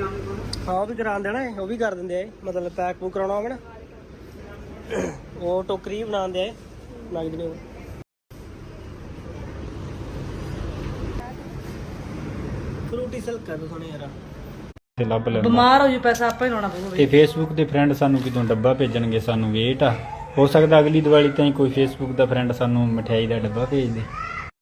ਹਾਂ ਉਹ ਵੀ ਕਰਾ ਦੇਣਾ ਹੈ, ਉਹ ਵੀ ਕਰ ਦਿੰਦੇ ਆ ਮਤਲਬ ਪੈਕ ਪੂ ਕਰਾਉਣਾ ਹੋਵੇ ਨਾ। ਉਹ ਟੋਕਰੀ ਬਣਾਉਂਦੇ ਆ ਲੱਗ ਜਣੇ ਫਰੂਟੀ ਸਲ ਕਰ ਦੋ ਥੋੜੇ ਯਾਰ। ਤੇ ਲੱਭ ਲੈਂਦਾ ਬਿਮਾਰ ਹੋ ਜੂ ਪੈਸਾ ਆਪੇ ਲਾਉਣਾ ਪਊਗਾ ਤੇ ਫੇਸਬੁੱਕ ਦੇ ਫਰੈਂਡ ਸਾਨੂੰ ਕਿਤੋਂ ਡੱਬਾ ਭੇਜਣਗੇ ਸਾਨੂੰ ਵੇਟ ਆ। ਹੋ ਸਕਦਾ ਅਗਲੀ ਦੀਵਾਲੀ ਤਾਈਂ ਕੋਈ ਫੇਸਬੁੱਕ ਦਾ ਫਰੈਂਡ ਸਾਨੂੰ ਮਠਿਆਈ ਦਾ ਡੱਬਾ ਭੇਜ ਦੇ।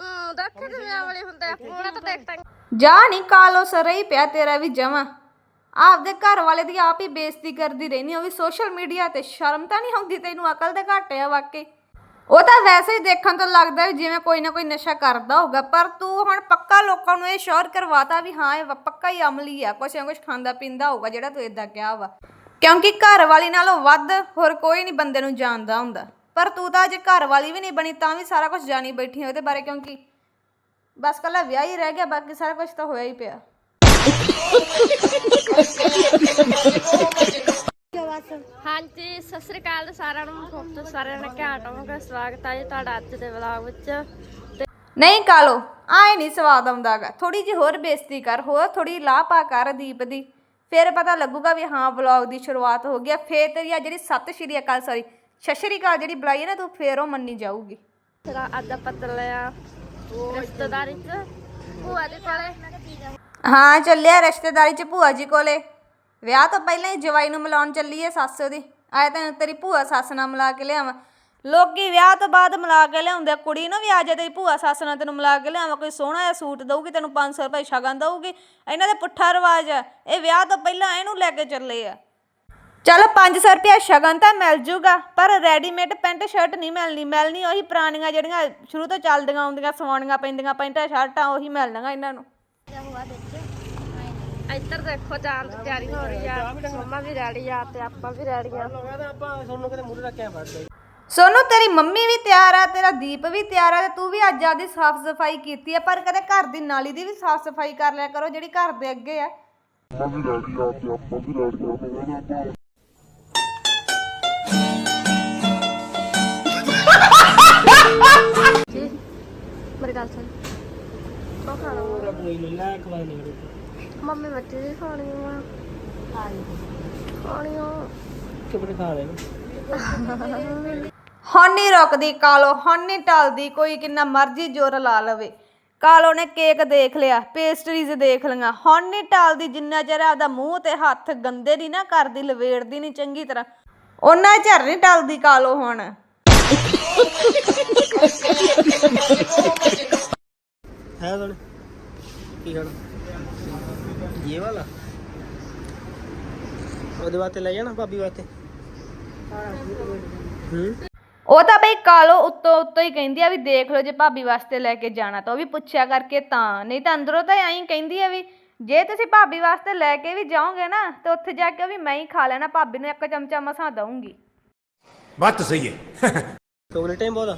ਦੇਖ ਦੁਨੀਆ ਵਾਲੇ ਹੁੰਦੇ ਤਾਂ ਜਾ ਨਹੀਂ ਕਾਲੋ ਸਰ ਹੀ ਪਿਆ ਤੇਰਾ ਵੀ ਜਮਾ। ਆਪਦੇ ਘਰ ਵਾਲੇ ਦੀ ਆਪ ਹੀ ਬੇਇੱਜ਼ਤੀ ਕਰਦੀ ਰਹਿਨੀ ਉਹ ਵੀ ਸੋਸ਼ਲ ਮੀਡੀਆ ਤੇ ਸ਼ਰਮ ਤਾਂ ਨਹੀਂ ਆਉਂਦੀ ਤੈਨੂੰ ਅਕਲ ਦੇ ਘੱਟ ਆ ਵਾਕਈ। ਉਹ ਤਾਂ ਵੈਸੇ ਹੀ ਦੇਖਣ ਤੋਂ ਲੱਗਦਾ ਵੀ ਜਿਵੇਂ ਕੋਈ ਨਾ ਕੋਈ ਨਸ਼ਾ ਕਰਦਾ ਹੋਊਗਾ ਪਰ ਤੂੰ ਹੁਣ ਪੱਕਾ ਲੋਕਾਂ ਨੂੰ ਇਹ ਸ਼ੋਰ ਕਰਵਾਤਾ ਵੀ ਹਾਂ ਇਹ ਵ- ਪੱਕਾ ਹੀ ਅਮਲੀ ਆ ਕੁਛ ਨਾ ਕੁਛ ਖਾਂਦਾ ਪੀਂਦਾ ਹੋਊਗਾ ਜਿਹੜਾ ਤੂੰ ਇਦਾਂ ਕਿਹਾ ਵਾ। ਕਿਉਂਕਿ ਘਰ ਵਾਲੀ ਨਾਲੋਂ ਵੱਧ ਹੋਰ ਕੋਈ ਨਹੀਂ ਬੰਦੇ ਨੂੰ ਜਾਣਦਾ ਹੁੰਦਾ। ਪਰ ਤੂੰ ਤਾਂ ਅਜੇ ਘਰ ਵਾਲੀ ਵੀ ਨਹੀਂ ਬਣੀ ਤਾਂ ਵੀ ਸਾਰਾ ਕੁਝ ਜਾਣੀ ਬੈਠੀ ਹੈ ਉਹਦੇ ਬਾਰੇ ਕਿਉਂਕਿ ਬਸ ਕੱਲਾ ਵਿਆਹ ਹੀ ਰਹਿ ਗਿਆ ਬਾਕੀ ਸਾਰਾ ਕੁਝ ਤਾਂ ਹੋਇਆ ਹੀ ਪਿਆ। ਹਾਂਜੀ ਸਤਿ ਸ੍ਰੀ ਅਕਾਲ ਸਾਰਿਆਂ ਨੂੰ ਹੋਪ ਸਾਰਿਆਂ ਨੇ ਘਾਟ ਹੋਵੋਗੇ ਸਵਾਗਤ ਹੈ ਜੀ ਤੁਹਾਡਾ ਅੱਜ ਦੇ ਵਲੌਗ ਵਿੱਚ। ਤੇ ਨਹੀਂ ਕਾਲੋ ਆਏ ਨਹੀਂ ਸਵਾਦ ਆਉਂਦਾਗਾ ਥੋੜੀ ਜਿਹੀ ਹੋਰ ਬੇਇੱਜ਼ਤੀ ਕਰ ਹੋਰ ਥੋੜੀ ਲਾਹ ਪਾ ਕਰ ਦੀਪ ਦੀ। ਫਿਰ ਪਤਾ ਲੱਗੂਗਾ ਵੀ ਹਾਂ ਵਲੌਗ ਦੀ ਸ਼ੁਰੂਆਤ ਹੋ ਗਈ ਆ ਫੇਰ ਤੇਰੀ ਆ ਜਿਹੜੀ ਸਤਿ ਸ਼੍ਰੀ ਅਕਾਲ ਸੌਰੀ ਸਤਿ ਸ਼੍ਰੀ ਅਕਾਲ ਜਿਹੜੀ ਬੁਲਾਈ ਹੈ ਨਾ ਤੂੰ ਫੇਰ ਉਹ ਮੰਨੀ ਜਾਊਗੀ। ਫਿਰ ਅੱਜ ਆਪਾਂ ਚੱਲੇ ਆ ਰਿਸ਼ਤੇਦਾਰੀ ਚ ਭੂਆ ਦੇ ਕੋਲੇ। ਹਾਂ ਚੱਲਿਆ ਰਿਸ਼ਤੇਦਾਰੀ ਚ ਭੂਆ ਜੀ ਕੋਲੇ। ਵਿਆਹ ਤੋਂ ਪਹਿਲਾਂ ਹੀ ਜਵਾਈ ਨੂੰ ਮਿਲਾਉਣ ਚੱਲੀ ਏ ਸੱਸ ਉਹਦੀ। ਆਏ ਤਾਂ ਤੇਰੀ ਭੂਆ ਸੱਸ ਨਾਲ ਮਿਲਾ ਕੇ ਲਿਆਵਾਂ। ਲੋਕੀ ਵਿਆਹ ਤੋਂ ਬਾਅਦ ਮਿਲਾ ਕੇ ਲਿਆਉਂਦੇ ਕੁੜੀ ਨੂੰ ਵੀ ਆ ਜੇ ਤੇਰੀ ਭੂਆ ਸੱਸ ਨਾਲ ਤੈਨੂੰ ਮਿਲਾ ਕੇ ਲਿਆਵਾਂ। ਕੋਈ ਸੋਹਣਾ ਜਿਹਾ ਸੂਟ ਦਊਗੀ ਤੈਨੂੰ 500 ਰੁਪਏ ਸ਼ਗਨ ਦਊਗੀ। ਇਹਨਾਂ ਦੇ ਪੁੱਠਾ ਰਿਵਾਜ ਆ ਇਹ ਵਿਆਹ ਤੋਂ ਪਹਿਲਾਂ ਇਹਨੂੰ ਲੈ ਕੇ ਚੱਲੇ ਆ। ਚਲ 500 ਰੁਪਏ ਸ਼ਗਨ ਤਾਂ ਮਿਲ ਜੂਗਾ ਪਰ ਰੈਡੀਮੇਡ ਪੈਂਟ ਸ਼ਰਟ ਨਹੀਂ ਮਿਲਣੀ ਮਿਲਣੀ ਉਹੀ ਪੁਰਾਣੀਆਂ ਜਿਹੜੀਆਂ ਸ਼ੁਰੂ ਤੋਂ ਚੱਲਦੀਆਂ ਆਉਂਦੀਆਂ ਸਵਾਉਣੀਆਂ ਪੈਂਦੀਆਂ ਪੈਂਟਾਂ ਸ਼ਰਟਾਂ ਉਹੀ ਮਿਲਣੀਆਂ ਇਹਨਾਂ ਨੂੰ। ਇੱਧਰ ਦੇਖੋ ਜਾਣ ਦੀ ਤਿਆਰੀ ਹੋ ਰਹੀ ਆ। ਮੰਮਾ ਵੀ ਰੈਡੀ ਆ ਤੇ ਆਪਾਂ ਵੀ ਰੈਡੀ ਆ। ਆਪਾਂ ਕਿਤੇ ਰੱਖਿਆ ਸੋਨੂੰ ਤੇਰੀ ਮੰਮੀ ਵੀ ਤਿਆਰ ਆ ਤੇਰਾ ਦੀਪ ਵੀ ਤਿਆਰ ਆ ਤੇ ਤੂੰ ਵੀ ਅੱਜ ਆਦੀ ਸਾਫ਼ ਸਫ਼ਾਈ ਕੀਤੀ ਆ ਪਰ ਕਦੇ ਘਰ ਦੀ ਨਾਲੀ ਦੀ ਵੀ ਸਾਫ਼ ਸਫ਼ਾਈ ਕਰ ਲਿਆ ਕਰੋ ਜਿਹੜੀ ਘਰ ਦੇ ਅੱਗੇ ਆ। ਮੇਰੀ ਗੱਲ ਸੁਣ। ਉਹ ਖਾਣਾ ਪੂਰਾ ਬੋਈ ਲੈ ਖਵਾ ਨਹੀਂ ਮੇਰੇ ਮੰਮੀ ਬੱਚੇ ਦੀ ਖਾਣੀ ਆ। ਖਾਣੀ ਆ ਕਿਪੜੇ ਖਾ ਲੈ ਹੁਣ ਨਹੀਂ ਰੁਕਦੀ ਕਾਲੋ ਹੁਣ ਨਹੀਂ ਟਲਦੀ ਕੋਈ ਕਿੰਨਾ ਮਰਜ਼ੀ ਜ਼ੋਰ ਲਾ ਲਵੇ। ਕਾਲੋ ਨੇ ਕੇਕ ਦੇਖ ਲਿਆ ਪੇਸਟਰੀਜ਼ ਦੇਖ ਲਈਆਂ। ਹੁਣ ਨਹੀਂ ਟਲਦੀ ਜਿੰਨਾ ਚਿਰ ਆਪਦਾ ਮੂੰਹ ਤੇ ਹੱਥ ਗੰਦੇ ਨਹੀਂ ਨਾ ਕਰਦੀ ਲਵੇੜਦੀ ਨਹੀਂ ਚੰਗੀ ਤਰ੍ਹਾਂ। ਉਹਨਾਂ ਚਿਰ ਨਹੀਂ ਟਲਦੀ ਕਾਲੋ ਹੁਣ। ਹੈ ਸੁਣ ਕੀ ਖਾਣਾ ਇਹ ਵਾਲਾ ਉਹਦੇ ਵਾਸਤੇ ਲੈ ਜਾਣਾ ਭਾਬੀ ਵਾਸਤੇ ਹੂੰ ਉਹ ਤਾਂ ਬਈ ਕਾਲੋ ਉੱਤੋਂ ਉੱਤੋਂ ਹੀ ਕਹਿੰਦੀ ਆ ਵੀ ਦੇਖ ਲਓ ਜੇ ਭਾਬੀ ਵਾਸਤੇ ਲੈ ਕੇ ਜਾਣਾ ਤਾਂ ਉਹ ਵੀ ਪੁੱਛਿਆ ਕਰਕੇ ਤਾਂ ਨਹੀਂ ਤਾਂ ਅੰਦਰੋਂ ਤਾਂ ਐਂ ਹੀ ਕਹਿੰਦੀ ਆ ਵੀ ਜੇ ਤੁਸੀਂ ਭਾਬੀ ਵਾਸਤੇ ਲੈ ਕੇ ਵੀ ਜਾਓਗੇ ਨਾ ਤੇ ਉੱਥੇ ਜਾ ਕੇ ਵੀ ਮੈਂ ਹੀ ਖਾ ਲੈਣਾ ਭਾਬੀ ਨੂੰ ਇੱਕ ਚਮਚਾ ਮਸਾਂ ਦਊਂਗੀ बात तो सही ਬਹੁਤ ਆ।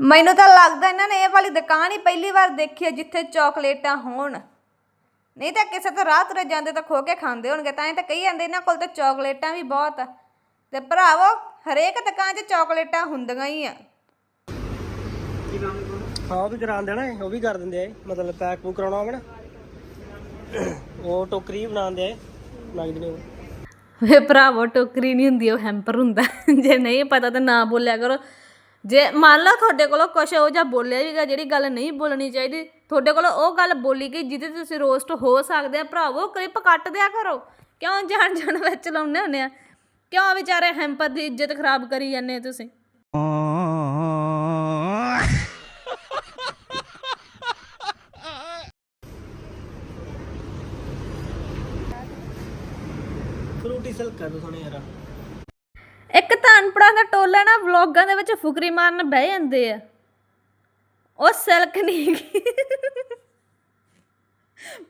ਮੈਨੂੰ ਤਾਂ ਲੱਗਦਾ ਇਹਨਾਂ ਨੇ ਇਹ ਵਾਲੀ ਦੁਕਾਨ ਹੀ ਪਹਿਲੀ ਵਾਰ ਦੇਖੀ ਹੈ ਜਿੱਥੇ ਚਾਕਲੇਟਾਂ ਹੋਣ। ਨਹੀਂ ਤਾਂ ਕਿਸੇ ਤੋਂ ਰਾਹ ਤੁਰੇ ਜਾਂਦੇ ਤਾਂ ਖੋ ਕੇ ਖਾਂਦੇ ਹੋਣਗੇ ਤਾਂ ਇਹ ਤਾਂ ਕਹੀ ਜਾਂਦੇ ਇਹਨਾਂ ਕੋਲ ਤਾਂ ਚਾਕਲੇਟਾਂ ਵੀ ਬਹੁਤ ਆ। ਤੇ ਭਰਾਵੋ ਹਰੇਕ ਦੁਕਾਨ 'ਚ ਚਾਕਲੇਟਾਂ ਹੁੰਦੀਆਂ ਹੀ ਆ। ਹਾਂ ਉਹ ਵੀ ਕਰਾ ਦੇਣਾ ਉਹ ਵੀ ਕਰ ਦਿੰਦੇ ਆ ਮਤਲਬ ਪੈਕ ਪੂ ਕਰਾਉਣਾ ਹੋਵੇ ਨਾ। ਉਹ ਟੋਕਰੀ ਬਣਾਉਂਦੇ ਆ ਲੱਗ ਜਣੇ ਵੇ ਭਰਾਵੋ ਟੋਕਰੀ ਨਹੀਂ ਹੁੰਦੀ, ਉਹ ਹੈਂਪਰ ਹੁੰਦਾ। ਜੇ ਨਹੀਂ ਪਤਾ ਤਾਂ ਨਾ ਬੋਲਿਆ ਕਰੋ। ਜੇ ਮੰਨ ਲਓ ਤੁਹਾਡੇ ਕੋਲੋਂ ਕੁਛ ਉਹ ਜਾਂ ਬੋਲਿਆ ਵੀਗਾ ਜਿਹੜੀ ਗੱਲ ਨਹੀਂ ਬੋਲਣੀ ਚਾਹੀਦੀ, ਤੁਹਾਡੇ ਕੋਲੋਂ ਉਹ ਗੱਲ ਬੋਲੀ ਗਈ, ਜਿਹਦੇ ਤੇ ਤੁਸੀਂ ਰੋਸਟ ਹੋ ਸਕਦੇ ਆ ਭਰਾਵੋ ਕਲਿੱਪ ਕੱਟ ਦਿਆ ਕਰੋ। ਕਿਉਂ ਜਾਣ ਜਾਣ ਵਿੱਚ ਲਾਉਂਦੇ ਹੁੰਦੇ ਆ? ਕਿਉਂ ਵਿਚਾਰੇ ਹੈਂਪਰ ਦੀ ਇੱਜ਼ਤ ਖਰਾਬ ਕਰੀ ਜਾਂਦੇ ਤੁਸੀਂ ਫਰੂਟੀ ਸਲ ਕਰ ਦੋ ਥੋੜੇ ਯਾਰ। ਇੱਕ ਤਾਂ ਅਨਪੜਾਂ ਦਾ ਟੋਲਾ ਨਾ ਵਲੌਗਾਂ ਦੇ ਵਿੱਚ ਫੁਕਰੀ ਮਾਰਨ ਬਹਿ ਜਾਂਦੇ ਆ। ਉਹ ਸਿਲਕ ਨਹੀਂ।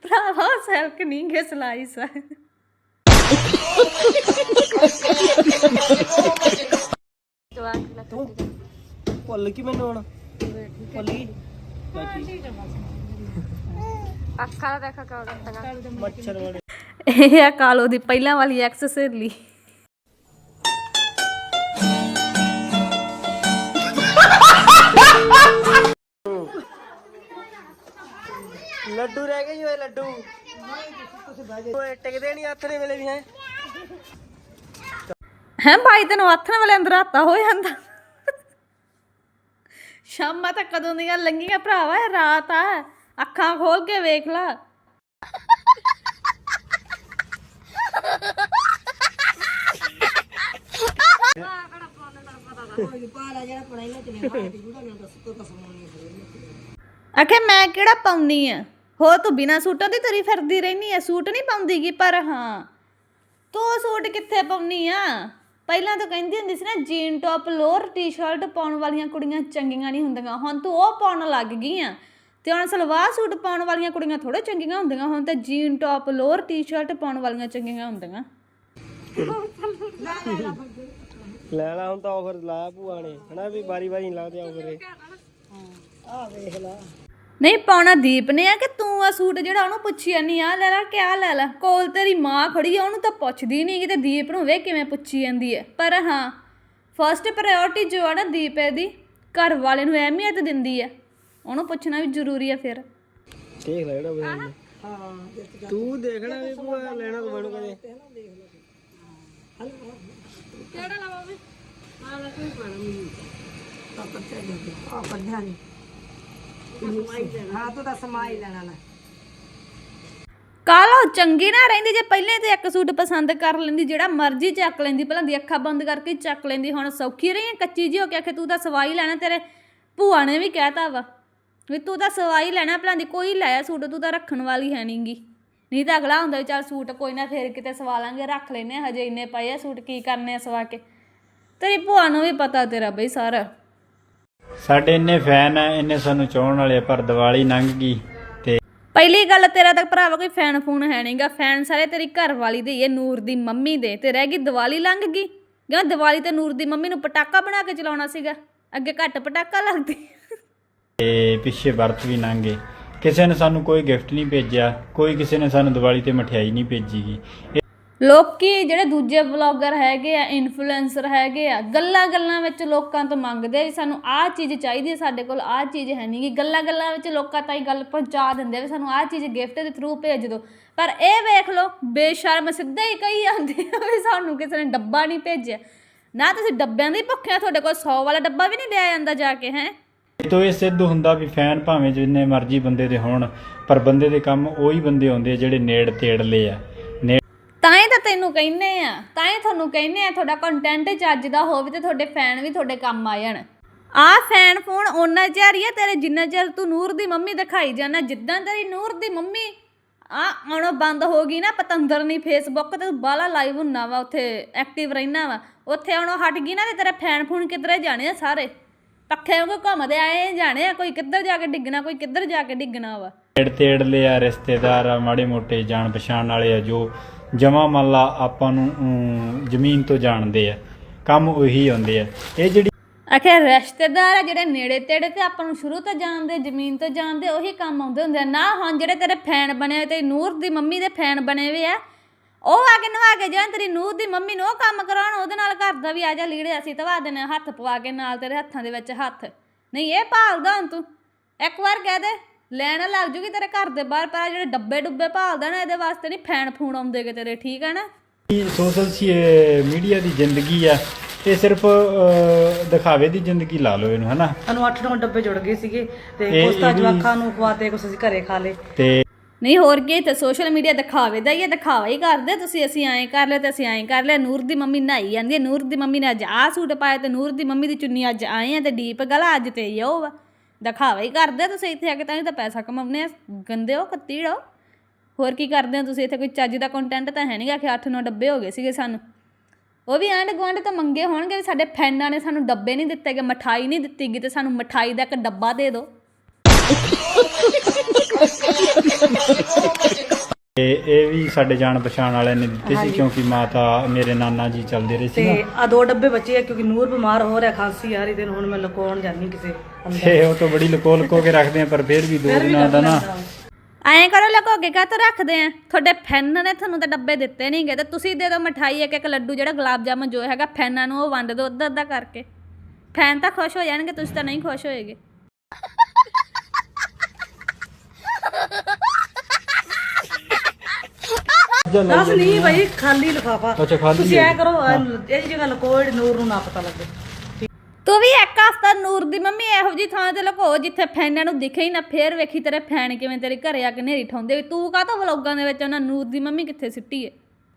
ਭਰਾਵਾ ਸੈਲਕ ਨਹੀਂ ਗੇ ਜਵਾਕ ਨਾ ਕੱਟੀ ਭੁੱਲ ਕੀ ਮੈਨੂੰ ਹੁਣ? ਭੁੱਲ ਗਈ? ਬਾਕੀ ਅੱਖਾਂ ਦਾ ਦੇਖਾ ਕਾ ਦਿੱਤੀਆਂ ਮੱਛਰ ਵਾਲੇ ਇਹ ਆ ਕਾਲੋ ਦੀ ਪਹਿਲਾਂ ਵਾਲੀ ਐਕਸ ਸਹੇਲੀ ਲੱਡੂ ਰਹਿ ਗਏ ਜੀ ਓਏ ਲੱਡੂ। ਓਏ ਟਿਕਦੇ ਨਹੀਂ ਹੱਥ ਦੇ ਵੇਲੇ ਵੀ ਹੈ। ਹੈ ਭਾਈ ਤੈਨੂੰ ਆਥਣ ਵਾਲੇ ਅੰਦਰ ਹੱਤਾ ਹੋ ਜਾਂਦਾ। ਸ਼ਾਮਾਂ ਤੱਕ ਕਦੋਂ ਦੀਆਂ ਲੰਗੀਆਂ ਭਰਾਵਾ ਰਾਤ ਆ। ਅੱਖਾਂ ਖੋਲ ਕੇ ਵੇਖ ਲੈ। ਅਖੇ ਮੈਂ ਕਿਹੜਾ ਪਾਉਣੀ ਆ? ਹੋ ਤੂੰ ਬਿਨਾ ਸੂਟਾਂ ਦੀ ਤਰੀ ਫਿਰਦੀ ਰਹਿਨੀ ਆ। ਸੂਟ ਨਹੀਂ ਪਾਉਂਦੀਗੀ, ਪਰ ਹਾਂ। ਤੂੰ ਸੂਟ ਕਿੱਥੇ ਪਾਉਣੀ ਆ? ਪਹਿਲਾਂ ਤਾਂ ਕਹਿੰਦੀ ਹੁੰਦੀ ਸੀ ਨਾ, ਜੀਨ ਟੌਪ, ਲੋਅਰ, ਟੀ-ਸ਼ਰਟ ਪਾਉਣ ਵਾਲੀਆਂ ਕੁੜੀਆਂ ਚੰਗੀਆਂ ਨਹੀਂ ਹੁੰਦੀਆਂ। ਹੁਣ ਤੂੰ ਉਹ ਪਾਉਣ ਲੱਗ ਗਈ ਆ। ਤੇ ਹੁਣ ਸਲਵਾਰ ਸੂਟ ਪਾਉਣ ਵਾਲੀਆਂ ਕੁੜੀਆਂ ਥੋੜੇ ਚੰਗੀਆਂ ਹੁੰਦੀਆਂ ਹੁਣ ਤਾਂ ਜੀਨ ਟੌਪ ਲੋਅਰ ਟੀ-ਸ਼ਰਟ ਪਾਉਣ ਵਾਲੀਆਂ ਚੰਗੀਆਂ ਹੁੰਦੀਆਂ। ਲੈ ਲਾ ਹੁਣ ਤਾਂ ਆਫਰ ਲਾਇਆ ਭੂਆ ਨੇ ਹਨਾ ਵੀ ਬਾਰੀ ਬਾਰੀ ਨਹੀਂ ਲਾਉਂਦੇ ਆਫਰ ਇਹ ਨਹੀਂ ਪਾਉਣਾ ਦੀਪ ਨੇ ਆ ਕਿ ਤੂੰ ਆ ਸੂਟ ਜਿਹੜਾ ਉਹਨੂੰ ਪੁੱਛੀ ਜਾਨੀ ਆ ਲੈ ਲੈ ਕਿਆ ਲੈ ਲੈ। ਕੋਲ ਤੇਰੀ ਮਾਂ ਖੜੀ ਆ ਉਹਨੂੰ ਤਾਂ ਪੁੱਛਦੀ ਨਹੀਂ ਕਿਤੇ ਦੀਪ ਨੂੰ ਵੇ ਕਿਵੇਂ ਪੁੱਛੀ ਜਾਂਦੀ ਹੈ ਪਰ ਹਾਂ ਫਰਸਟ ਪ੍ਰਾਇੋਰਟੀ ਜੋ ਆ ਨਾ ਦੀਪ ਇਹਦੀ ਘਰ ਵਾਲੇ ਨੂੰ ਅਹਿਮੀਅਤ ਦਿੰਦੀ ਹੈ ਉਹਨੂੰ ਪੁੱਛਣਾ ਵੀ ਜ਼ਰੂਰੀ ਹੈ ਫਿਰ। ਦੇਖ ਲੈ ਜਿਹੜਾ ਬਣਾ ਹਾਂ। ਤੂੰ ਦੇਖਣਾ ਵੀ ਭੂਆ ਲੈਣਾ ਤਾਂ ਮੈਨੂੰ। ਕਦੇ ਕਾਲੋ ਚੰਗੀ ਨਾ ਰਹਿੰਦੀ ਜੇ ਪਹਿਲੇ ਤੇ ਇੱਕ ਸੂਟ ਪਸੰਦ ਕਰ ਲੈਂਦੀ ਜਿਹੜਾ ਮਰਜ਼ੀ ਚੱਕ ਲੈਂਦੀ ਪਹਿਲਾਂ ਦੀ ਅੱਖਾਂ ਬੰਦ ਕਰਕੇ ਹੀ ਚੱਕ ਲੈਂਦੀ। ਹੁਣ ਸੌਖੀ ਰਹੀ ਹੈ ਕੱਚੀ ਜੀ ਹੋ ਕੇ ਆਖੇ ਤੂੰ ਤਾਂ ਸਵਾਈ ਲੈਣਾ ਤੇਰੇ ਭੂਆ ਨੇ ਵੀ ਕਹਿਤਾ ਵਾ। ਵੀ ਤੂੰ ਤਾਂ ਸਵਾਈ ਲੈਣਾ ਭਲਾਂ ਦੀ ਕੋਈ ਲਾਇਆ ਸੂਟ ਤੂੰ ਤਾਂ ਰੱਖਣ ਵਾਲੀ ਹੈ ਨਹੀਂਗੀ ਨਹੀਂ ਤਾਂ ਅਗਲਾ ਹੁੰਦਾ ਵੀ ਚੱਲ ਸੂਟ ਕੋਈ ਨਾ ਫੇਰ ਕਿਤੇ ਸਵਾ ਲਾਂਗੇ ਰੱਖ ਲੈਨੇ ਆ, ਹਜੇ ਇੰਨੇ ਪਏ ਆ ਸੂਟ ਕੀ ਕਰਨੇ ਆ ਸਵਾ ਕੇ। ਤੇਰੀ ਭੂਆ ਨੂੰ ਵੀ ਪਤਾ ਤੇਰਾ ਬਈ ਸਾਰਾ। ਸਾਡੇ ਇੰਨੇ ਫੈਨ ਆ ਇੰਨੇ ਸਾਨੂੰ ਚਾਹਣ ਵਾਲੇ ਆ, ਪਰ ਦੀਵਾਲੀ ਲੰਘ ਗਈ ਤੇ ਪਹਿਲੀ ਗੱਲ ਤੇਰਾ ਤਾਂ ਭਰਾਵਾ ਕੋਈ ਫੈਨ ਫੂਨ ਹੈ ਨਹੀਂਗਾ ਫੈਨ ਸਾਰੇ ਤੇਰੀ ਘਰ ਵਾਲੀ ਦੇ ਹੀ ਨੂਰ ਦੀ ਮੰਮੀ ਦੇ ਤੇ ਰਹਿ ਗਈ ਦੀਵਾਲੀ ਲੰਘ ਗਈ। ਗਾ ਦੀਵਾਲੀ ਤੇ ਨੂਰ ਦੀ ਮੰਮੀ ਨੂੰ ਪਟਾਕਾ ਬਣਾ ਕੇ ਚਲਾਉਣਾ ਸੀਗਾ ਅੱਗੇ ਘੱਟ ਪਟਾਕਾ ਲੱਗਦੀ। ਤੇ ਪਿੱਛੇ ਵਰਤ ਵੀ ਲੰਘੇ। ਕਿਸੇ ਨੇ ਸਾਨੂੰ ਕੋਈ ਗਿਫਟ ਨਹੀਂ ਭੇਜਿਆ, ਕੋਈ ਕਿਸੇ ਨੇ ਸਾਨੂੰ ਦੀਵਾਲੀ ਤੇ ਮਠਿਆਈ ਨਹੀਂ ਭੇਜੀਗੀ ਲੋਕੀ ਜਿਹੜੇ ਦੂਜੇ ਵਲੌਗਰ ਹੈਗੇ ਆ ਇਨਫਲੂਐਂਸਰ ਹੈਗੇ ਆ ਗੱਲਾਂ ਗੱਲਾਂ ਵਿੱਚ ਲੋਕਾਂ ਤੋਂ ਮੰਗਦੇ ਆ ਵੀ ਸਾਨੂੰ ਆਹ ਚੀਜ਼ ਚਾਹੀਦੀ ਹੈ ਸਾਡੇ ਕੋਲ ਆਹ ਚੀਜ਼ ਹੈ ਨਹੀਂਗੀ ਗੱਲਾਂ ਗੱਲਾਂ ਵਿੱਚ ਲੋਕਾਂ ਤਾਈਂ ਗੱਲ ਪਹੁੰਚਾ ਦਿੰਦੇ ਆ ਵੀ ਸਾਨੂੰ ਆਹ ਚੀਜ਼ ਗਿਫਟ ਦੇ ਥਰੂ ਭੇਜ ਦਿਓ ਪਰ ਇਹ ਵੇਖ ਲਓ, ਬੇਸ਼ਰਮ ਸਿੱਧਾ ਹੀ ਕਹੀ ਜਾਂਦੇ ਆ ਵੀ ਸਾਨੂੰ ਕਿਸੇ ਨੇ ਡੱਬਾ ਨਹੀਂ ਭੇਜਿਆ। ਨਾ ਤੁਸੀਂ ਡੱਬਿਆਂ ਦੇ ਹੀ ਭੁੱਖੇ ਆ, ਤੁਹਾਡੇ ਕੋਲ 100 ਵਾਲਾ ਡੱਬਾ ਵੀ ਨਹੀਂ ਲਿਆ ਜਾਂਦਾ ਜਾ ਕੇ, ਹੈ? ਇਹ ਇਹ ਸਿੱਧ ਹੁੰਦਾ ਵੀ ਫੈਨ ਭਾਵੇਂ ਜਿੰਨੇ ਮਰਜ਼ੀ ਬੰਦੇ ਦੇ ਹੋਣ, ਪਰ ਬੰਦੇ ਦੇ ਕੰਮ ਉਹੀ ਬੰਦੇ ਹੁੰਦੇ ਆ ਜਿਹੜੇ ਨੇੜ ਤੇੜਲੇ ਆ। ਤਾਂ ਹੀ ਤਾਂ ਤੈਨੂੰ ਕਹਿੰਨੇ ਆ, ਤਾਂ ਹੀ ਤੁਹਾਨੂੰ ਕਹਿੰਨੇ ਆ ਤੁਹਾਡਾ ਕੰਟੈਂਟ ਚੱਜ ਦਾ ਹੋਵੇ ਤੇ ਤੁਹਾਡੇ ਫੈਨ ਵੀ ਤੁਹਾਡੇ ਕੰਮ ਆ ਜਾਣ। ਆ ਫੈਨ ਫੋਨ ਉਹਨਾਂ ਚਿਰ ਹੀ ਆ, ਤੇਰੇ ਜਿੰਨਾ ਚਿਰ ਤੂੰ ਨੂਰ ਦੀ ਮੰਮੀ ਦਿਖਾਈ ਜਾਣਾ, ਜਿੱਦਾਂ ਤੇਰੀ ਨੂਰ ਦੀ ਮੰਮੀ। ਆ ਆਉਣੋਂ ਬੰਦ ਹੋ ਗਈ ਨਾ, ਪਤੰਦਰ ਨਹੀਂ ਫੇਸਬੁੱਕ ਤੇ ਬਾਲਾ ਲਾਈਵ ਹੁੰਨਾ ਵਾ, ਉੱਥੇ ਐਕਟਿਵ ਰਹਿਣਾ ਵਾ। ਉੱਥੇ ਆਉਣੋਂ ਹਟ ਗਈ ਨਾ ਤੇ ਤੇਰੇ ਫੈਨ ਫੋਨ ਕਿਧਰੇ ਜਾਣੇ ਆ ਸਾਰੇ। ਪੱਖੇ ਵਾਂਗੂ ਘੁੰਮਦੇ ਆਏ ਜਾਣੇ ਆ ਕੋਈ ਕਿੱਧਰ ਜਾ ਕੇ ਡਿੱਗਣਾ ਕੋਈ ਕਿੱਧਰ ਜਾ ਕੇ ਡਿੱਗਣਾ ਵਾ। ਨੇੜ ਤੇੜਲੇ ਆ ਰਿਸ਼ਤੇਦਾਰ ਆ ਮਾੜੇ ਮੋਟੇ ਜਾਣ ਪਛਾਣ ਵਾਲੇ ਆ ਜੋ ਜਮਾ ਮੰਨ ਲਾ ਆਪਾਂ ਨੂੰ ਅਮ, ਜ਼ਮੀਨ ਤੋਂ ਜਾਣਦੇ ਆ। ਕੰਮ ਉਹੀ ਹੁੰਦੇ ਆ। ਇਹ ਜਿਹੜੀ ਆਖੇ ਰਿਸ਼ਤੇਦਾਰ ਆ ਜਿਹੜੇ ਨੇੜੇ ਤੇੜੇ ਤੇ ਆਪਾਂ ਨੂੰ ਸ਼ੁਰੂ ਤੋਂ ਜਾਣਦੇ ਜ਼ਮੀਨ ਤੋਂ ਜਾਣਦੇ ਉਹੀ ਕੰਮ ਆਉਂਦੇ ਹੁੰਦੇ ਆ। ਨਾ ਹੁਣ ਜਿਹੜੇ ਤੇਰੇ ਫੈਨ ਬਣੇ ਹੋਏ ਤੇ ਨੂਰ ਦੀ ਮੰਮੀ ਦੇ ਫੈਨ ਬਣੇ ਹੋਏ ਆ ਉਹ ਆ ਕੇ ਨਵਾ ਕੇ ਜਾਣ ਤੇਰੀ ਨੂਰ ਦੀ ਮੰਮੀ ਨੂੰ ਉਹ ਕੰਮ ਕਰਾਉਣ ਉਹਦੇ ਨਾਲ ਘਰ ਦਾ ਵੀ ਆ ਜਾ ਲੀੜੇ ਅਸੀਂ ਧਵਾ ਦੇਣੇ ਹੱਥ ਪਵਾ ਕੇ ਨਾਲ ਤੇਰੇ ਹੱਥਾਂ ਦੇ ਵਿੱਚ ਹੱਥ। ਨਹੀਂ ਇਹ ਭਾਲਦਾ ਹੁਣ ਤੂੰ। ਇੱਕ ਵਾਰ ਕਹਿ ਦੇ ਲੈਣ ਲੱਗ ਜੂਗੀ ਤੇਰੇ ਘਰ ਦੇ ਬਾਹਰ ਪਰ ਆਹ ਜਿਹੜੇ ਡੱਬੇ ਡੁੱਬੇ ਭਾਲਦਾ ਨਾ ਇਹਦੇ ਵਾਸਤੇ ਨਹੀਂ ਫੈਨ ਫੂਨ ਆਉਂਦੇਗੇ ਤੇਰੇ ਠੀਕ ਹੈ ਨਾ? ਸੋਸ਼ਲ ਮੀਡੀਆ ਦੀ ਜ਼ਿੰਦਗੀ ਆ। ਇਹ ਸਿਰਫ ਦਿਖਾਵੇ ਦੀ ਜ਼ਿੰਦਗੀ ਲਾ ਲਓ ਇਹਨੂੰ ਹਨਾ? ਸਾਨੂੰ 8-9 ਡੱਬੇ ਜੁੜ ਗਏ ਸੀਗੇ ਤੇ ਇਹ- ਕੁਛ ਤਾਂ ਇਹ ਵੀ- ਜਵਾਕਾਂ ਨੂੰ ਖਵਾਤੇ ਕੁਛ ਅਸੀਂ ਘਰੇ ਖਾ ਲਏ। ਤੇ ਨਹੀਂ, ਹੋਰ ਕੀ, ਤੇ ਸੋਸ਼ਲ ਮੀਡੀਆ ਦਿਖਾਵੇ ਦਾ ਹੀ ਹੈ ਦਿਖਾਵਾ ਹੀ ਕਰਦੇ, ਤੁਸੀਂ ਅਸੀਂ ਐਂ ਕਰ ਲਿਆ ਤੇ ਅਸੀਂ ਐਂ ਕਰ ਲਿਆ। ਨੂਰ ਦੀ ਮੰਮੀ ਨਹਾਈ ਜਾਂਦੀ ਹੈ ਨੂਰ ਦੀ ਮੰਮੀ ਨੇ ਅੱਜ ਆਹ ਸੂਟ ਪਾਇਆ ਤੇ ਨੂਰ ਦੀ ਮੰਮੀ ਦੀ ਚੁੰਨੀ ਅੱਜ ਆਏ ਆ ਤੇ ਡੀਪ ਗਲਾ ਅੱਜ ਤੇ ਯੋ ਵਾ। ਦਿਖਾਵਾ ਹੀ ਕਰਦੇ ਤੁਸੀਂ ਇੱਥੇ ਆ ਕੇ, ਤਾਂ ਹੀ ਤਾਂ ਪੈਸਾ ਕਮਾਉਂਦੇ ਆ, ਗੰਦੇ ਹੋ ਕੱਤੀੜੋ ਹੋਰ ਕੀ ਕਰਦੇ ਹੋ ਤੁਸੀਂ ਇੱਥੇ, ਕੋਈ ਚੱਜ ਦਾ ਕੰਟੈਂਟ ਤਾਂ ਹੈ ਨਹੀਂਗਾ ਕਿ 8-9 ਡੱਬੇ ਹੋ ਗਏ ਸੀਗੇ ਸਾਨੂੰ। ਉਹ ਵੀ ਆਂਢ ਗੁਆਂਢ ਤਾਂ ਮੰਗੇ ਹੋਣਗੇ ਵੀ ਸਾਡੇ ਫੈਨਾਂ ਨੇ ਸਾਨੂੰ ਡੱਬੇ ਨਹੀਂ ਦਿੱਤੇ ਗਏ ਮਠਾਈ ਨਹੀਂ ਦਿੱਤੀ ਗਈ ਤੇ ਸਾਨੂੰ ਮਠਾਈ ਦਾ ਇੱਕ ਡੱਬਾ ਦੇ ਦਿਓ। ਤੇ ਇਹ ਵੀ ਸਾਡੇ ਜਾਣ ਪਛਾਣ ਵਾਲਿਆਂ ਨੇ ਦਿੱਤੇ ਸੀ ਕਿਉਂਕਿ ਮਾਤਾ ਮੇਰੇ ਨਾਨਾ ਜੀ ਚੱਲਦੇ ਰਹੇ ਸੀ ਨਾ। ਤੇ ਆ ਦੋ ਡੱਬੇ ਬੱਚੇ ਆ ਕਿਉਂਕਿ ਨੂਰ ਬਿਮਾਰ ਹੋ ਰਿਹਾ ਖਾਂਸੀ ਆ ਰਹੀ ਤੇ ਹੁਣ ਮੈਂ ਲੁਕਾਉਣ ਜਾਨੀ ਕਿਸੇ ਅੰਦਰ। ਤੇ ਉਹ ਤਾਂ ਬੜੀ ਲੁਕੋ ਲੁਕੋ ਕੇ ਰੱਖਦੇ ਆ ਪਰ ਫਿਰ ਵੀ ਦੋ ਦਿਨਾਂ ਦਾ ਨਾ। ਐਂ ਕਰੋ ਲਕੋ ਕੇ ਕਾਹ ਤੋਂ ਰੱਖਦੇ ਆ? ਤੁਹਾਡੇ ਫੈਨ ਨੇ ਤੁਹਾਨੂੰ ਤਾਂ ਡੱਬੇ ਦਿੱਤੇ ਨਹੀਂਗੇ ਤੇ ਤੁਸੀਂ ਦੇ ਦਿਓ ਮਠਾਈ ਇੱਕ ਇੱਕ ਲੱਡੂ ਜਿਹੜਾ ਗੁਲਾਬ ਜਾਮਨ ਜੋ ਹੈਗਾ ਫੈਨਾਂ ਨੂੰ ਉਹ ਵੰਡ ਦਿਓ ਅੱਧਾ ਅੱਧਾ ਕਰਕੇ। ਫੈਨ ਤਾਂ ਖੁਸ਼ ਹੋ ਜਾਣਗੇ ਤੁਸੀਂ ਤਾਂ ਨਹੀਂ ਖੁਸ਼ ਹੋਏਗੇ। ਦੱਸ ਨਹੀਂ ਭਾਈ ਖਾਲੀ ਲਿਫਾਫਾ। ਅੱਛਾ, ਖਾਲੀ ਤੁਸੀਂ ਹੈ। ਐ ਕਰੋ ਆਹ ਇਹਦੀ ਜਗ੍ਹਾ ਲਕੋੜ ਨੂਰ ਨੂੰ ਨਾ ਪਤਾ ਲੱਗੇ। ਤੂੰ ਵੀ ਇੱਕ ਹਫ਼ਤਾ ਨੂਰ ਦੀ ਮੰਮੀ ਇਹੋ ਜੀ ਥਾਂ ਤੇ ਲੁਕੋ ਜਿੱਥੇ ਫੈਨਾਂ ਨੂੰ ਦਿਖੇ ਹੀ ਨਾ ਫੇਰ ਵੇਖੀ ਤੇਰੇ ਫੈਨ ਕਿਵੇਂ ਤੇਰੇ ਘਰੇ ਆ ਕੇ ਨੇਰੀ ਠਾਉਂਦੇ ਵੀ ਤੂੰ ਕਾਹਤੋਂ ਵਲੋਗਾਂ ਦੇ ਵਿੱਚ ਉਹਨਾਂ ਨੂਰ ਦੀ ਮੰਮੀ ਕਿੱਥੇ ਸਿੱਟੀ ਏ?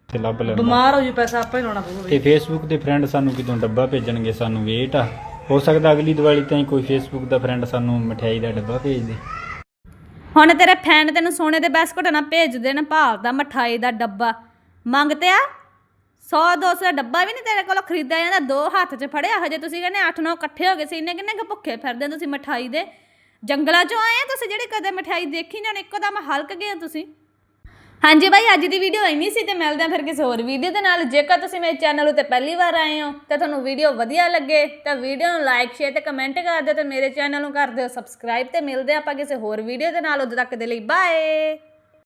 ਤੇ ਲੱਭ ਲੈਂਦਾ। ਬਿਮਾਰ ਹੋ ਜੂ ਪੈਸਾ ਆਪੇ ਲਾਉਣਾ ਪਊਗਾ ਤੇ ਫੇਸਬੁੱਕ ਦੇ ਫਰੈਂਡ ਸਾਨੂੰ ਕਿਤੋਂ ਡੱਬਾ ਭੇਜਣਗੇ ਸਾਨੂੰ ਵੇਟ ਆ ਹੋ ਸਕਦਾ ਅਗਲੀ ਦੀਵਾਲੀ ਤਾਈਂ ਕੋਈ ਫੇਸਬੁੱਕ ਦਾ ਫਰੈਂਡ ਸਾਨੂੰ ਮਠਿਆਈ ਦਾ ਡੱਬਾ ਭੇਜ ਦੇ। ਹੁਣ ਤੇਰੇ ਫੈਨ ਤੈਨੂੰ ਸੋਨੇ ਦੇ ਬਿਸਕੁਟ ਨਾ ਭੇਜ ਦੇਣ ਭਾਲ ਦਾ ਮਠਾਈ ਦਾ ਡੱਬਾ। ਮੰਗਤੇ ਆ 100 200 ਦਾ ਡੱਬਾ ਵੀ ਨਹੀਂ ਤੇਰੇ ਕੋਲੋਂ ਖਰੀਦਿਆ ਜਾਂਦਾ, ਦੋ ਹੱਥ 'ਚ ਫੜਿਆ, ਹਜੇ ਤੁਸੀਂ ਕਹਿੰਦੇ 8-9 ਇਕੱਠੇ ਹੋ ਗਏ ਸੀ, ਇੰਨੇ ਕਿੰਨੇ ਕੁ ਭੁੱਖੇ ਫਿਰਦੇ ਤੁਸੀਂ ਮਠਾਈ ਦੇ? ਜੰਗਲਾਂ 'ਚੋਂ ਆਏ ਆ ਤੁਸੀਂ ਜਿਹੜੇ ਕਦੇ ਮਠਾਈ ਦੇਖੀ ਨਾ ਇੱਕੋ ਦਮ ਹਲਕ ਗਏ ਹੋ ਤੁਸੀਂ। ਹਾਂਜੀ ਬਾਈ, ਅੱਜ ਦੀ ਵੀਡੀਓ ਇੰਨੀ ਸੀ ਤੇ ਮਿਲਦੇ ਆ ਫਿਰ ਕਿਸੇ ਹੋਰ ਵੀਡੀਓ ਦੇ ਨਾਲ। ਜੇਕਰ ਤੁਸੀਂ ਮੇਰੇ ਚੈਨਲ ਉਤੇ ਪਹਿਲੀ ਵਾਰ ਆਏ ਹੋ, ਤੇ ਤੁਹਾਨੂੰ ਵੀਡੀਓ ਵਧੀਆ ਲੱਗੇ, ਤਾਂ ਵੀਡੀਓ ਨੂੰ ਲਾਈਕ ਸ਼ੇਅਰ ਤੇ ਕਮੈਂਟ ਕਰ ਦਿਓ ਤੇ ਮੇਰੇ ਚੈਨਲ ਨੂੰ ਕਰ ਦਿਓ ਸਬਸਕ੍ਰਾਈਬ ਤੇ ਮਿਲਦੇ ਆ ਆਪਾਂ ਕਿਸੇ ਹੋਰ ਵੀਡੀਓ ਦੇ ਨਾਲ। ਉਦੋਂ ਤੱਕ ਦੇ ਲਈ ਬਾਏ